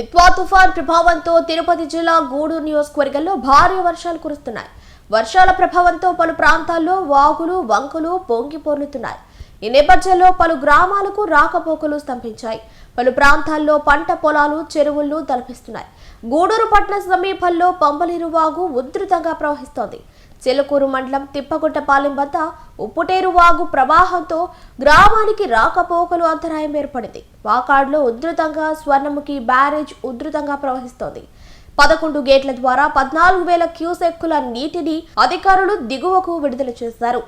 డిత్వా తుఫాన్ ప్రభావంతో తిరుపతి జిల్లా గూడూరు నియోజకవర్గంలో భారీ వర్షాలు కురుస్తున్నాయి. వర్షాల ప్రభావంతో పలు ప్రాంతాల్లో వాగులు వంకలు పొంగి పొర్లుతున్నాయి. ఈ నేపథ్యంలో పలు గ్రామాలకు రాకపోకలు స్తంభించాయి. పలు ప్రాంతాల్లో పంట పొలాలు చెరువులు తలపిస్తున్నాయి. గూడూరు పట్టణ సమీపంలో పంపలీరు వాగు ఉధృతంగా ప్రవహిస్తోంది. చిలకూరు మండలం తిప్పగుట్టపాలెం వద్ద ఉప్పుటేరు వాగు ప్రవాహంతో గ్రామానికి రాకపోకలు అంతరాయం ఏర్పడింది. వాకాడులో ఉధృతంగా స్వర్ణముఖి బ్యారేజ్ ఉధృతంగా ప్రవహిస్తోంది. పదకొండు గేట్ల ద్వారా పద్నాలుగు వేల క్యూసెక్కుల నీటిని అధికారులు దిగువకు విడుదల చేశారు.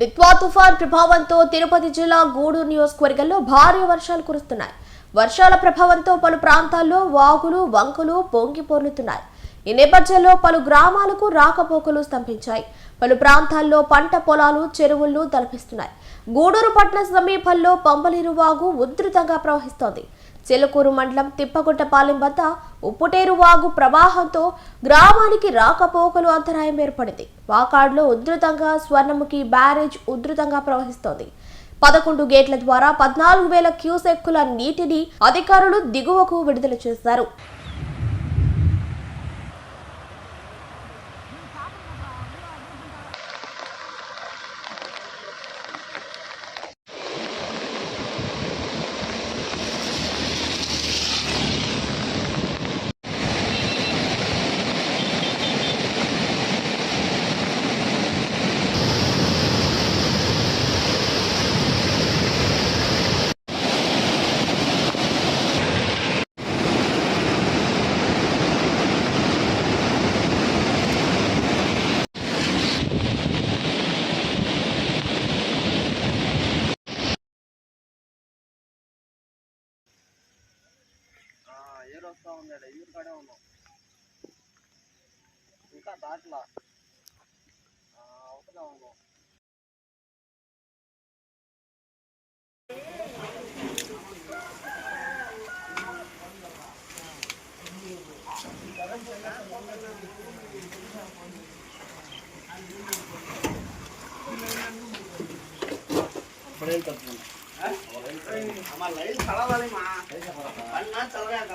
డిత్వా తుఫాన్ ప్రభావంతో తిరుపతి జిల్లా గూడూరు నియోజకవర్గంలో భారీ వర్షాలు కురుస్తున్నాయి. వర్షాల ప్రభావంతో పలు ప్రాంతాల్లో వాగులు వంకలు పొంగి పొర్లుతున్నాయి ఈ నేపథ్యంలో పలు గ్రామాలకు రాకపోకలు స్తంభించాయి. పలు ప్రాంతాల్లో పంట పొలాలు చెరువులు తలపిస్తున్నాయి. గూడూరు పట్టణ సమీపంలో పంబలేరు వాగు ఉధృతంగా ప్రవహిస్తోంది. చిలకూరు మండలం తిప్పగుట్టపాలెం వద్ద ఉప్పుటేరు వాగు ప్రవాహంతో గ్రామానికి రాకపోకలు అంతరాయం ఏర్పడింది. వాకాడులో ఉధృతంగా స్వర్ణముఖి బ్యారేజ్ ఉధృతంగా ప్రవహిస్తోంది. పదకొండు గేట్ల ద్వారా పద్నాలుగు వేల క్యూసెక్కుల నీటిని అధికారులు దిగువకు విడుదల చేశారు. వస్తా ఉన్నాడు ఈరు కాడే ఉన్నాం ఇంకా దాట్లా ఆ, అవతల ఉన్నాం అమ్మ లైన్ చదవాలి சொல்றேன்